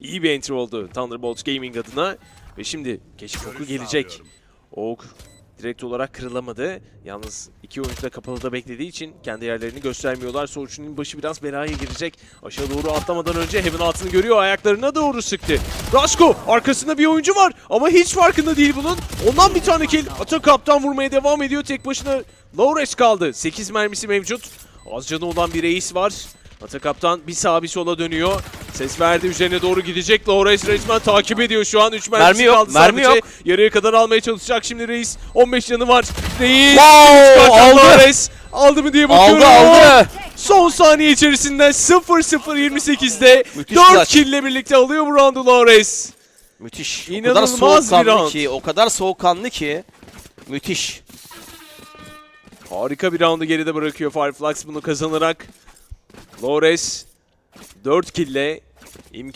İyi bir entry oldu Thunderbolts Gaming adına. Ve şimdi keşif oku gelecek. Ok direkt olarak kırılamadı. Yalnız iki oyuncu da kapalıda beklediği için kendi yerlerini göstermiyorlar. Sonuç'un başı biraz belaya girecek. Aşağı doğru atlamadan önce Heaven altını görüyor. Ayaklarına doğru sıktı. Rasko arkasında bir oyuncu var ama hiç farkında değil bunun. Ondan bir tane kill. Ata kaptan vurmaya devam ediyor. Tek başına Lawrence kaldı. 8 mermisi mevcut. Az canı olan bir reis var. Ata kaptan bir sağa bir sola dönüyor. Ses verdi üzerine doğru gidecek. Lawrence resmen takip ediyor şu an. 3 mermisi Mermi yok, kaldı mermi sadece. yok. Yarıya kadar almaya çalışacak şimdi reis. 15 canı var. Reis. Wow, aldı. Lawrence. Aldı mı diye bakıyorum. Aldı aldı. Son saniye içerisinde 0-0-28'de Müthiş 4 clutch. kill ile birlikte alıyor bu roundu Lawrence. Müthiş. İnanılmaz o kadar bir soğukkanlı round. ki, o kadar soğukkanlı ki. Müthiş. Harika bir roundu geride bırakıyor Fireflux bunu kazanarak. Lawrence 4 kill ile imkan